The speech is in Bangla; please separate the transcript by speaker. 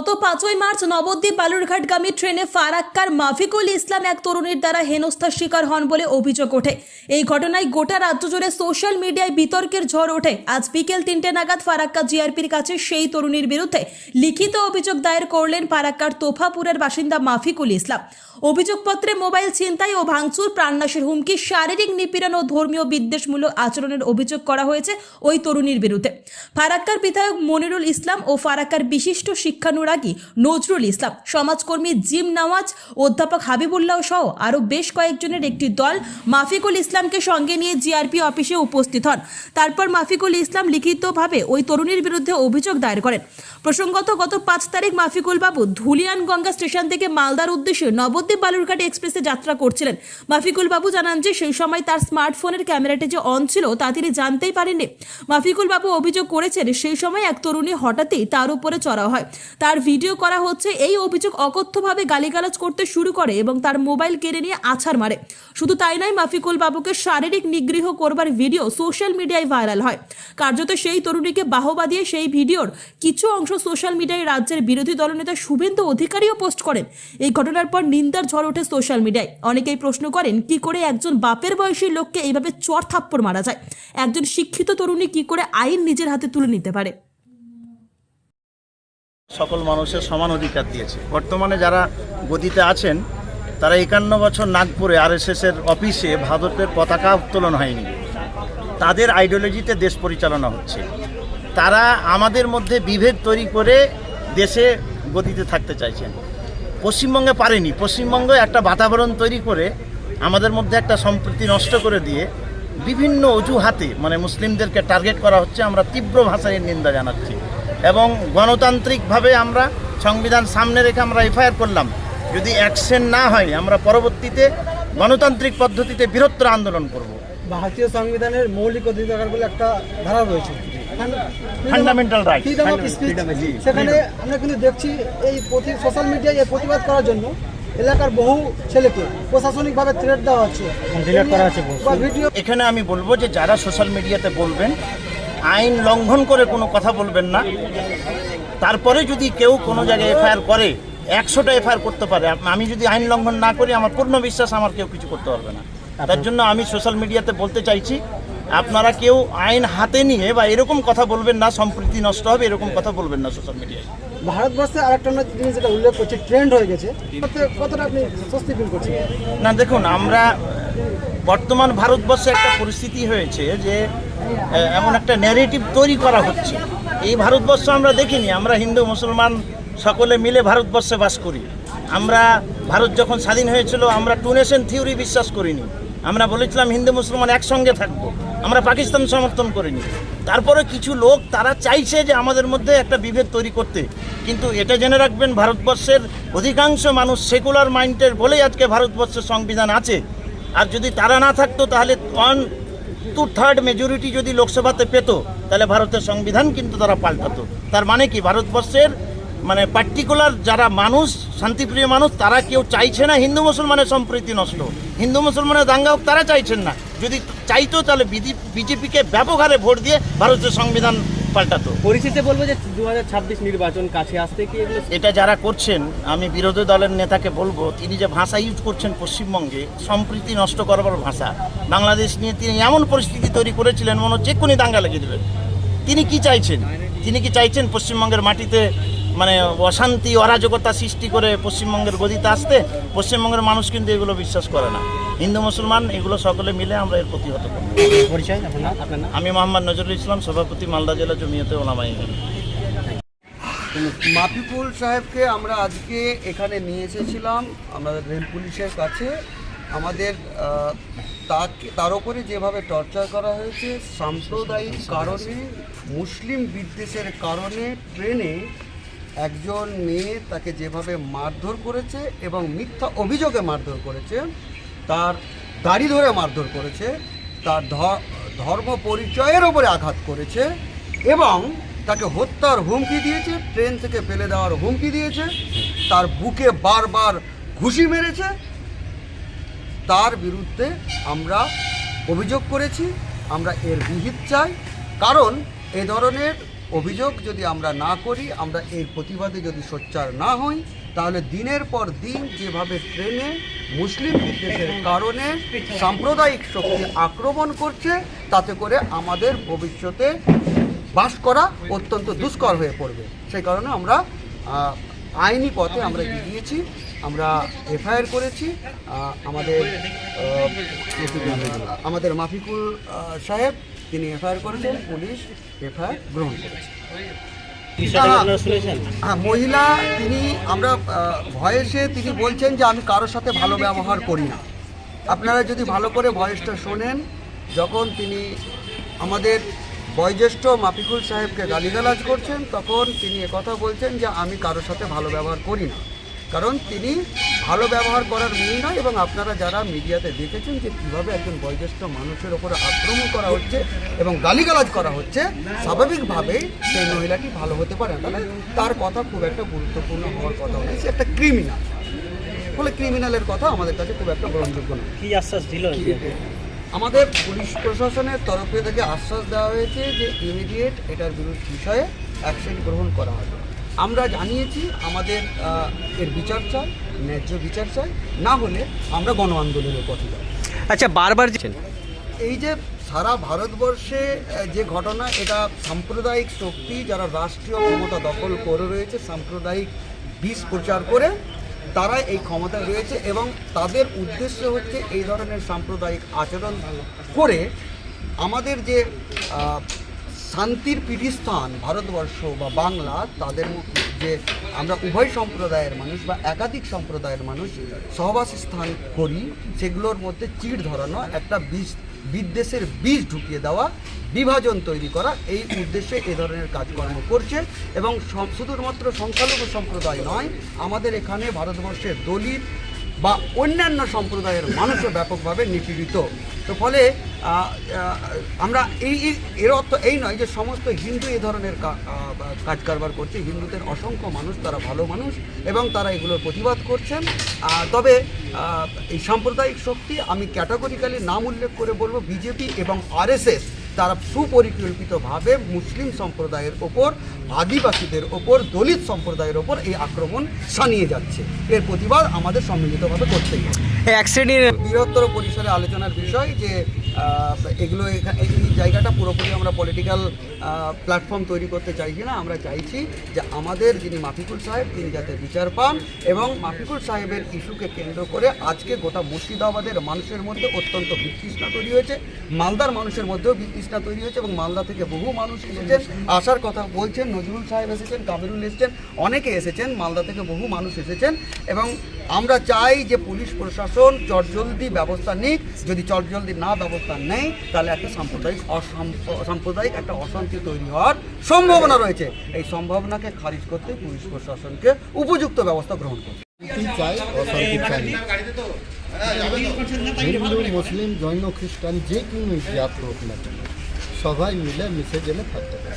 Speaker 1: গত পাঁচই মার্চ নবদ্বীপ বালুরঘাটগামী ট্রেনে ফারাক্কার মাফিকুল ইসলাম এক তরুণীর দ্বারা হেনস্থার শিকার হন বলে অভিযোগ ওঠে। এই ঘটনায় গোটা রাজ্য জুড়ে সোশ্যাল মিডিয়ায় বিতর্কের ঝড় ওঠে। আজ বিকেল তিনটে নাগাদ ফারাক্কা জিআরপির কাছে সেই তরুণীর বিরুদ্ধে লিখিত অভিযোগ দায়ের করলেন ফারাক্কার তোফাপুরের বাসিন্দা মাফিকুল ইসলাম। অভিযোগপত্রে মোবাইল ছিনতাই ও ভাঙচুর, প্রাণনাশের হুমকি, শারীরিক নিপীড়ন ও ধর্মীয় বিদ্বেষমূলক আচরণের অভিযোগ করা হয়েছে ওই তরুণীর বিরুদ্ধে। ফারাক্কার বিধায়ক মনিরুল ইসলাম ও ফারাক্কার বিশিষ্ট শিক্ষানুরাগী নজরুল ইসলাম। সমাজকর্মী জিম নওয়াজ, অধ্যাপক হাবিবুল্লাহ সহ আরও বেশ কয়েকজনের একটি দল মাফিকুল ইসলামকে সঙ্গে নিয়ে জিআরপি অফিসে উপস্থিত হন। তারপর মাফিকুল ইসলাম লিখিতভাবে ওই তরুণীর বিরুদ্ধে অভিযোগ দায়ের করেন। প্রসঙ্গত, গত পাঁচ তারিখ মাফিকুল বাবু ধুলিয়ান গঙ্গা স্টেশন থেকে মালদার উদ্দেশ্যে নবদ্বীপ বালুরঘাট এক্সপ্রেসে যাত্রা করছিলেন। মাফিকুল বাবু জানান যে, সেই সময় তার স্মার্টফোনের ক্যামেরাটি যে অন ছিল তা তিনি জানতেই পারেননি। মাফিকুল বাবু অভিযোগ করেছেন, সেই সময় এক তরুণী হঠাৎই তার উপরে চড়া হয়। তার ভিডিও করা হচ্ছে, এই অভিযোগ অকথ্যভাবে গালিগালাজ করতে শুরু করে এবং তার মোবাইল কেড়ে নিয়ে আছাড় মারে। শুধু তাই নয়, মাফিকুল বাবুকে শারীরিক নিগৃহ করবার ভিডিও সোশ্যাল মিডিয়ায় ভাইরাল হয়। কার্যত সেই তরুণীকে বাহবা দিয়ে সেই ভিডিওর কিছু অংশ সোশ্যাল মিডিয়ায় রাজ্যের বিরোধী দলনেতা শুভেন্দু অধিকারীও পোস্ট করেন। এই ঘটনার পর নিন্দার ঝড় ওঠে সোশ্যাল মিডিয়ায়। অনেকেই প্রশ্ন করেন, কি করে একজন বাপের বয়সী লোককে এইভাবে চর থাপ্পড় মারা যায়? একজন শিক্ষিত তরুণী কি করে আইন নিজের হাতে তুলে নিতে পারে?
Speaker 2: সকল মানুষের সমান অধিকার দিয়েছে। বর্তমানে যারা গদিতে আছেন, তারা একান্ন বছর নাগপুরে আর আরএসএসের অফিসে ভারতের পতাকা উত্তোলন হয়নি। তাদের আইডিওলজিতে দেশ পরিচালনা হচ্ছে। তারা আমাদের মধ্যে বিভেদ তৈরি করে দেশে গদিতে থাকতে চাইছেন। পশ্চিমবঙ্গে পারেনি। পশ্চিমবঙ্গে একটা বাতাবরণ তৈরি করে আমাদের মধ্যে একটা সম্প্রীতি নষ্ট করে দিয়ে বিভিন্ন অজুহাতে মানে মুসলিমদেরকে টার্গেট করা হচ্ছে। আমরা তীব্র ভাষায় নিন্দা জানাচ্ছি। এবং গণতান্ত্রিকভাবে আমরা সংবিধান সামনে রেখে আমরা এফআইআর করলাম। যদি অ্যাকশন না হয় আমরা পরবর্তীতে গণতান্ত্রিক পদ্ধতিতে বৃহত্তর আন্দোলন করব।
Speaker 3: ভারতীয় সংবিধানের মৌলিক অধিকার বলে একটা ধারা রয়েছে। অফ স্পিচ সেখানে আমরা কিন্তু দেখছি এই প্রতি সোশ্যাল মিডিয়ায় প্রতিবাদ করার জন্য এলাকার বহু ছেলেকে প্রশাসনিকভাবে থ্রেট দেওয়া হচ্ছে। ডিলেট করা হচ্ছে ভিডিও
Speaker 2: এখানে আমি বলব যে যারা সোশ্যাল মিডিয়াতে বলবেন আইন লঙ্ঘন করে কোনো কথা বলবেন না। তারপরে যদি কেউ কোনো জায়গায় এফআইআর করে একশোটা এফআইআর করতে পারে। আমি যদি আইন লঙ্ঘন না করি আমার পূর্ণ বিশ্বাস আমার কেউ কিছু করতে পারবে না। তার জন্য আমি সোশ্যাল মিডিয়াতে বলতে চাইছি আপনারা কেউ আইন হাতে নিয়ে বা এরকম কথা বলবেন না সম্প্রীতি নষ্ট হবে এরকম কথা বলবেন না সোশ্যাল মিডিয়ায়।
Speaker 3: ভারতবর্ষে আরেকটা জিনিস যেটা উল্লেখ করছে ট্রেন্ড হয়ে গেছে। কতটা আপনি স্বস্তি ফিল করছেন?
Speaker 2: না দেখুন আমরা বর্তমান ভারতবর্ষে একটা পরিস্থিতি হয়েছে যে এমন একটা ন্যারেটিভ তৈরি করা হচ্ছে। এই ভারতবর্ষ আমরা দেখিনি, আমরা হিন্দু, মুসলমান, সকলে মিলে ভারতবর্ষে বাস করি। আমরা, ভারত যখন স্বাধীন হয়েছিল, আমরা টু নেশন থিওরি বিশ্বাস করিনি। আমরা বলেছিলাম হিন্দু, মুসলমান একসঙ্গে থাকব। আমরা পাকিস্তান সমর্থন করিনি। তারপরে কিছু লোক, তারা চাইছে যে আমাদের মধ্যে একটা বিভেদ তৈরি করতে। কিন্তু এটা জেনে রাখবেন, ভারতবর্ষের অধিকাংশ মানুষ সেকুলার মাইন্ডের বলেই আজকে ভারতবর্ষের সংবিধান আছে। আর যদি তারা না থাকতো, তাহলে ওয়ান টু থার্ড মেজরিটি যদি লোকসভাতে পেত, তাহলে ভারতের সংবিধান কিন্তু তারা পাল্টাতো। তার মানে কি? ভারতবর্ষের মানে পার্টিকুলার যারা মানুষ, শান্তিপ্রিয় মানুষ, তারা কেউ চাইছে না হিন্দু মুসলমানের সম্প্রীতি নষ্ট। হিন্দু মুসলমানের দাঙ্গা হোক, তারা চাইছেন না। যদি চাইতো, তাহলে বিজেপিকে ব্যাপক হারে ভোট দিয়ে ভারতের সংবিধান পাল্টাতো।
Speaker 4: পরিশেষে বলব যে দু হাজার ছাব্বিশ নির্বাচন কাছে আসতে কি
Speaker 2: এটা যারা করছেন আমি বিরোধী দলের নেতাকে বলব তিনি যে ভাষা ইউজ করছেন পশ্চিমবঙ্গে সম্প্রীতি নষ্ট করবার ভাষা বাংলাদেশ নিয়ে তিনি এমন পরিস্থিতি তৈরি করেছিলেন মনে হচ্ছে এক্ষুনি দাঙ্গা লাগিয়ে দেবেন তিনি কি চাইছেন? তিনি কি চাইছেন পশ্চিমবঙ্গের মাটিতে মানে অশান্তি অরাজকতা সৃষ্টি করে পশ্চিমবঙ্গের গদিতে আসতে? পশ্চিমবঙ্গের মানুষ কিন্তু এগুলো বিশ্বাস করে না। হিন্দু মুসলমান এগুলো সকলে মিলে আমরা এর প্রতিহত করব।
Speaker 4: পরিচয়
Speaker 2: আমি মোহাম্মদ নজরুল ইসলাম সভাপতি মালদা জেলা জমিয়তে ওলামাই
Speaker 5: মাফিকুল সাহেবকে আমরা আজকে এখানে নিয়ে এসেছিলাম। আমাদের রেল পুলিশের কাছে। আমাদের তাকে তার উপরে যেভাবে টর্চার করা হয়েছে সাম্প্রদায়িক কারণে মুসলিম বিদ্বেষের কারণে ট্রেনে একজন মেয়ে তাকে যেভাবে মারধর করেছে এবং মিথ্যা অভিযোগে মারধর করেছে তার দাড়ি ধরে মারধর করেছে, তার ধর্ম পরিচয়ের ওপরে আঘাত করেছে এবং তাকে হত্যার হুমকি দিয়েছে, ট্রেন থেকে ফেলে দেওয়ার হুমকি দিয়েছে, তার বুকে বারবার ঘুষি মেরেছে। তার বিরুদ্ধে আমরা অভিযোগ করেছি, আমরা এর বিহিত চাই। কারণ এ ধরনের অভিযোগ যদি আমরা না করি, আমরা এর প্রতিবাদে যদি সোচ্চার না হই তাহলে দিনের পর দিন যেভাবে ট্রেনে মুসলিম বিদ্বেষের কারণে সাম্প্রদায়িক শক্তি আক্রমণ করছে, তাতে করে আমাদের ভবিষ্যতে বাস করা অত্যন্ত দুষ্কর হয়ে পড়বে। সেই কারণে আমরা আইনি পথে আমরা এগিয়েছি, আমরা এফআইআর করেছি আমাদের আমাদের মাফিকুল সাহেব, তিনি এফআইআর করেছেন, পুলিশ এফআইআর গ্রহণ করেছে। হ্যাঁ মহিলা তিনি আমরা ভয়েসে তিনি বলছেন যে আমি কারোর সাথে ভালো ব্যবহার করি না। আপনারা যদি ভালো করে ভয়েসটা শোনেন যখন তিনি আমাদের বয়োজ্যেষ্ঠ মাফিকুল সাহেবকে গালিগালাজ করছেন তখন তিনি কথা বলছেন যে আমি কারোর সাথে ভালো ব্যবহার করি না। কারণ তিনি ভালো ব্যবহার করার মেয়ে নয় এবং আপনারা যারা মিডিয়াতে দেখেছেন যে কীভাবে একজন বয়োজ্যেষ্ঠ মানুষের ওপরে আক্রমণ করা হচ্ছে এবং গালিগালাজ করা হচ্ছে স্বাভাবিকভাবেই সেই মহিলাটি ভালো হতে পারে না। তাহলে তার কথা খুব একটা গুরুত্বপূর্ণ হওয়ার কথা সে একটা ক্রিমিনাল ফলে ক্রিমিনালের কথা আমাদের কাছে খুব একটা গ্রহণযোগ্য নয়।
Speaker 4: কি আশ্বাস দিল?
Speaker 5: আমাদের পুলিশ প্রশাসনের তরফে থেকে আশ্বাস দেওয়া হয়েছে যে ইমিডিয়েট এটার বিরুদ্ধে বিষয়ে অ্যাকশন গ্রহণ করা হবে। আমরা জানিয়েছি আমাদের এর বিচার চাই ন্যায্য বিচার চাই না হলে আমরা গণ আন্দোলনের পথে যাব।
Speaker 4: আচ্ছা বারবার
Speaker 5: এই যে সারা ভারতবর্ষে যে ঘটনা এটা সাম্প্রদায়িক শক্তি যারা রাষ্ট্রীয় ক্ষমতা দখল করে রয়েছে সাম্প্রদায়িক বিষ প্রচার করে তারা এই ক্ষমতায় রয়েছে এবং তাদের উদ্দেশ্য হচ্ছে এই ধরনের সাম্প্রদায়িক আচরণ করে আমাদের যে শান্তির পীঠস্থান, ভারতবর্ষ বা বাংলা, তাদের যে আমরা উভয় সম্প্রদায়ের মানুষ বা একাধিক সম্প্রদায়ের মানুষ সহবাস স্থান করি, সেগুলোর মধ্যে চিড় ধরানো একটা বীজ, বিদ্বেষের বীজ ঢুকিয়ে দেওয়া, বিভাজন তৈরি করা, এই উদ্দেশ্যে এ ধরনের কাজকর্ম করছে। এবং শুধুমাত্র সংখ্যালঘু সম্প্রদায় নয়, আমাদের এখানে ভারতবর্ষের দলিত বা অন্যান্য সম্প্রদায়ের মানুষও ব্যাপকভাবে নিপীড়িত। তো ফলে আমরা এই এর অর্থ এই নয় যে সমস্ত হিন্দু এই ধরনের কাজ কারবার করছে। হিন্দুদের অসংখ্য মানুষ তারা ভালো মানুষ এবং তারা এগুলোর প্রতিবাদ করছেন। তবে এই সাম্প্রদায়িক শক্তি আমি ক্যাটাগরিক্যালি নাম উল্লেখ করে বলব বিজেপি এবং আরএসএস তারা সুপরিকল্পিতভাবে মুসলিম সম্প্রদায়ের ওপর আদিবাসীদের ওপর দলিত সম্প্রদায়ের ওপর এই আক্রমণ সানিয়ে যাচ্ছে। এর প্রতিবাদ আমাদের সম্মিলিতভাবে করতেই হবে।
Speaker 4: এক শ্রেণির
Speaker 5: বৃহত্তর পরিসরে আলোচনার বিষয় যে এগুলো এখা- এই জায়গাটা পুরোপুরি আমরা পলিটিক্যাল প্ল্যাটফর্ম তৈরি করতে চাইছি না। আমরা চাইছি যে আমাদের যিনি মাফিকুল সাহেব, তিনি যাতে বিচার পান এবং মাফিকুল সাহেবের ইস্যুকে কেন্দ্র করে আজকে গোটা মুর্শিদাবাদের মানুষের মধ্যে অত্যন্ত বিতৃষ্ণা তৈরি হয়েছে। মালদার মানুষের মধ্যেও বিতৃষ্ণা তৈরি হয়েছে এবং মালদা থেকে বহু মানুষ এসেছেন। আসার কথা বলছেন, নজরুল সাহেব এসেছেন, কাবিরুল এসেছেন, অনেকে এসেছেন, মালদা থেকে বহু মানুষ এসেছেন এবং আমরা চাই যে পুলিশ প্রশাসন চটজলদি ব্যবস্থা নিক। যদি চটজলদি না ব্যবস্থা নেয়, তাহলে একটা সাম্প্রদায়িক সাম্প্রদায়িক একটা অশান্তি তৈরি হওয়ার সম্ভাবনা রয়েছে। এই সম্ভাবনাকে খারিজ করতে পুলিশ প্রশাসনকে উপযুক্ত ব্যবস্থা গ্রহণ করতে
Speaker 6: হিন্দু, মুসলিম, জৈন, খ্রিস্টান, যে কোনো জাত সবাই মিলে মিশে গেলে থাকতে পারে।